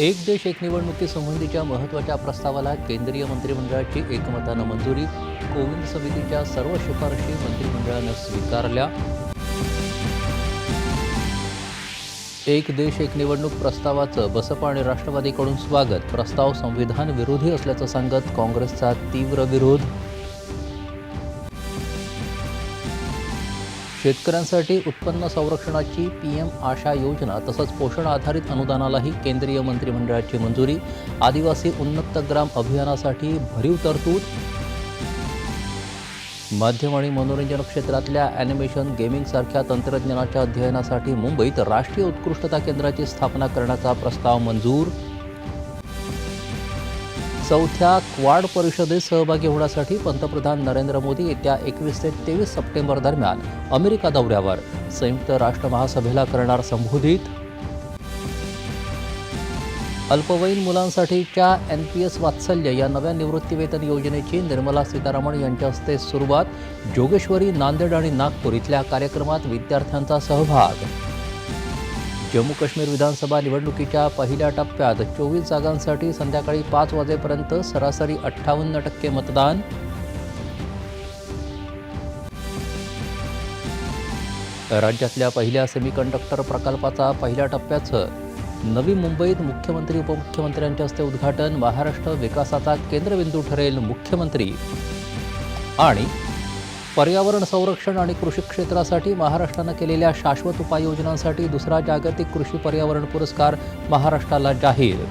एक देश एक निवडणुकीसंबंधीच्या महत्त्वाच्या प्रस्तावाला केंद्रीय मंत्रिमंडळाची एकमतानं मंजुरी. कोविंद समितीच्या सर्व शिफारशी मंत्रिमंडळानं स्वीकारल्या. एक देश एक निवडणूक प्रस्तावाचं बसपा आणि राष्ट्रवादीकडून स्वागत. प्रस्ताव संविधान विरोधी असल्याचं सांगत काँग्रेसचा तीव्र विरोध. शेतकऱ्यांसाठी उत्पन्न संरक्षणाची पी एम आशा योजना तसंच पोषण आधारित अनुदानालाही केंद्रीय मंत्रिमंडळाची मंजुरी आदिवासी उन्नत ग्राम अभियानासाठी भरीव तरतूद. माध्यम आणि मनोरंजन क्षेत्रातल्या ॲनिमेशन गेमिंगसारख्या तंत्रज्ञानाच्या अध्ययनासाठी मुंबईत राष्ट्रीय उत्कृष्टता केंद्राची स्थापना करण्याचा प्रस्ताव मंजूर. चौथ्या क्वाड परिषदेत सहभागी होण्यासाठी पंतप्रधान नरेंद्र मोदी येत्या एकवीस ते तेवीस सप्टेंबर दरम्यान अमेरिका दौऱ्यावर. संयुक्त राष्ट्र महासभेला करणार संबोधित. अल्पवयीन मुलांसाठीच्या एन पी एस वात्सल्य या नव्या निवृत्तीवेतन योजनेची निर्मला सीतारामन यांच्या हस्ते सुरुवात. जोगेश्वरी नांदेड आणि नागपूर इथल्या कार्यक्रमात विद्यार्थ्यांचा सहभाग. जम्मू काश्मीर विधानसभा निवडणुकीच्या पहिल्या टप्प्यात चोवीस जागांसाठी संध्याकाळी पाच वाजेपर्यंत सरासरी अठ्ठावन्न टक्के मतदान. राज्यातल्या पहिल्या सेमीकंडक्टर प्रकल्पाचा पहिल्या टप्प्याचं नवी मुंबईत मुख्यमंत्री उपमुख्यमंत्र्यांच्या हस्ते उद्घाटन महाराष्ट्र विकासाचा केंद्रबिंदू ठरेल मुख्यमंत्री. आणि पर्यावरण संरक्षण आणि कृषी क्षेत्रासाठी महाराष्ट्रानं केलेल्या शाश्वत उपाययोजनांसाठी दुसरा जागतिक कृषी पर्यावरण पुरस्कार महाराष्ट्राला जाहीर.